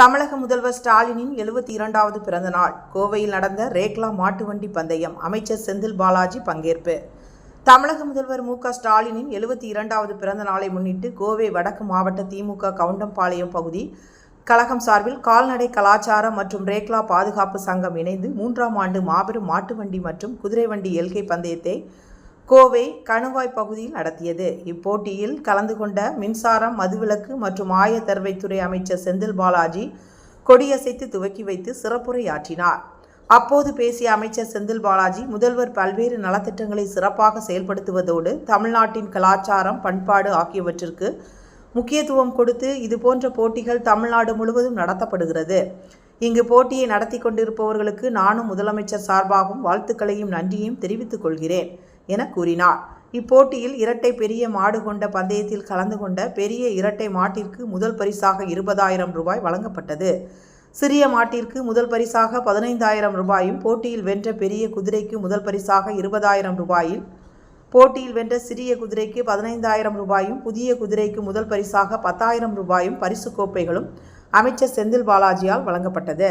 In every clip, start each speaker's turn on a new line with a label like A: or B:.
A: தமிழக முதல்வர் ஸ்டாலினின் எழுபத்தி இரண்டாவது பிறந்த நாள் கோவையில் நடந்த ரேக்லா மாட்டு வண்டி பந்தயம் அமைச்சர் செந்தில் பாலாஜி பங்கேற்பு. தமிழக முதல்வர் மு க ஸ்டாலினின் எழுபத்தி இரண்டாவது பிறந்த நாளை முன்னிட்டு கோவை வடக்கு மாவட்ட திமுக கவுண்டம்பாளையம் பகுதி கழகம் சார்பில் கால்நடை கலாச்சாரம் மற்றும் ரேக்லா பாதுகாப்பு சங்கம் இணைந்து மூன்றாம் ஆண்டு மாபெரும் மாட்டு வண்டி மற்றும் குதிரை வண்டி எல்கை பந்தயத்தை கோவை கணுவாய் பகுதியில் நடத்தியது. இப்போட்டியில் கலந்து கொண்ட மின்சாரம் மதுவிலக்கு மற்றும் ஆயத்தருவைத்துறை அமைச்சர் செந்தில் பாலாஜி கொடியசைத்து துவக்கி வைத்து சிறப்புரையாற்றினார். அப்போது பேசிய அமைச்சர் செந்தில் பாலாஜி முதல்வர் பல்வேறு நலத்திட்டங்களை சிறப்பாக செயல்படுத்துவதோடு தமிழ்நாட்டின் கலாச்சாரம் பண்பாடு ஆகியவற்றிற்கு முக்கியத்துவம் கொடுத்து இதுபோன்ற போட்டிகள் தமிழ்நாடு முழுவதும் நடத்தப்படுகிறது. இங்கு போட்டியை நடத்தி கொண்டிருப்பவர்களுக்கு நானும் முதலமைச்சர் சார்பாகவும் வாழ்த்துக்களையும் நன்றியையும் தெரிவித்துக் கொள்கிறேன். என கூறினார். இப்போட்டியில் இரட்டை பெரிய மாடு கொண்ட பந்தயத்தில் கலந்து கொண்ட பெரிய இரட்டை மாட்டிற்கு முதல் பரிசாக இருபதாயிரம் ரூபாய் வழங்கப்பட்டது. சிறிய மாட்டிற்கு முதல் பரிசாக பதினைந்தாயிரம் ரூபாயும் போட்டியில் வென்ற பெரிய குதிரைக்கு முதல் பரிசாக இருபதாயிரம் ரூபாயில் போட்டியில் வென்ற சிறிய குதிரைக்கு பதினைந்தாயிரம் ரூபாயும் புதிய குதிரைக்கு முதல் பரிசாக பத்தாயிரம் ரூபாயும் பரிசு கோப்பைகளும் அமைச்சர் செந்தில் பாலாஜியால் வழங்கப்பட்டது.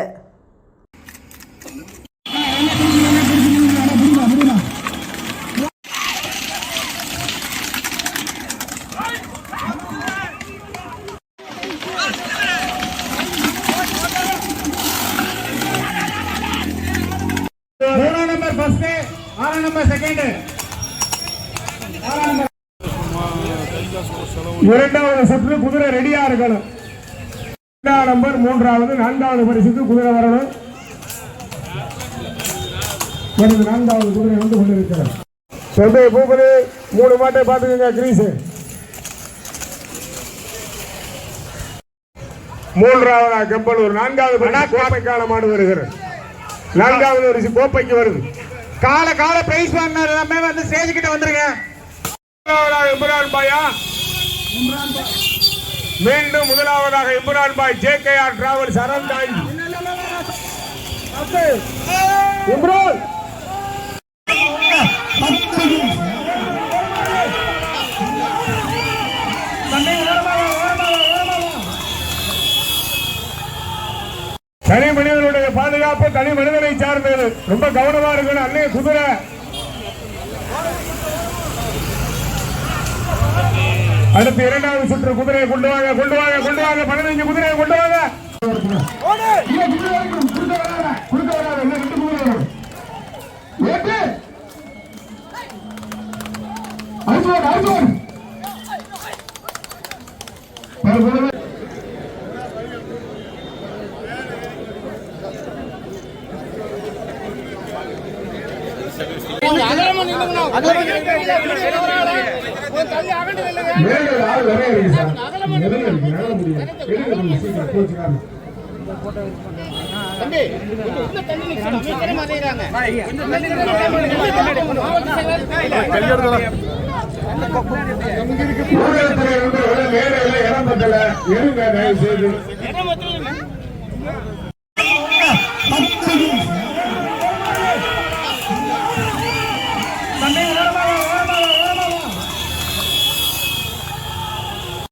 B: நம்பர் செகண்ட் இரண்டாவது சுற்று குதிரை ரெடியா இருக்கணும். இரண்டாம் நம்பர் மூன்றாவது நான்காவது பரிசுக்கு குதிரை வரணும். எனது நான்காவது குதிரை வந்து கொண்டிருக்கிறார் சொந்தை பூபதி மூணு மாட்டை பார்த்துக்கோங்க கிரீஸ். மூன்றாவதா கம்பளூர் நான்காவது கோப்பைக்கான மாடு வருகிறது. நான்காவது பரிசு கோப்பைக்கு வருது.
C: கால கால பிரைஸ் வாங்கினார் எல்லாமே வந்து ஸ்டேஜ் கிட்ட வந்துருங்க.
B: இம்ரான் பாயா. மீண்டும் முதலாவதாக இம்ரான் பாய் ஜே கே ஆர் டிராவல்ஸ் அறந்தாய் இம்ரான்! தனி மனிதனுடைய பாதுகாப்பு தனி மனிதனை சார்ந்தது. ரொம்ப கவனமா இருக்கணும். அன்னைய குதிரை. அடுத்து இரண்டாவது சுற்று குதிரையை கொண்டு வாங்க கொண்டு வாங்க கொண்டு வாங்க. பதினைஞ்சு குதிரையை கொண்டு வாங்க. இல்ல, குதிரை மேடையில் இடம் பத்தல. எடுங்க, தயவு செய்து. Amén.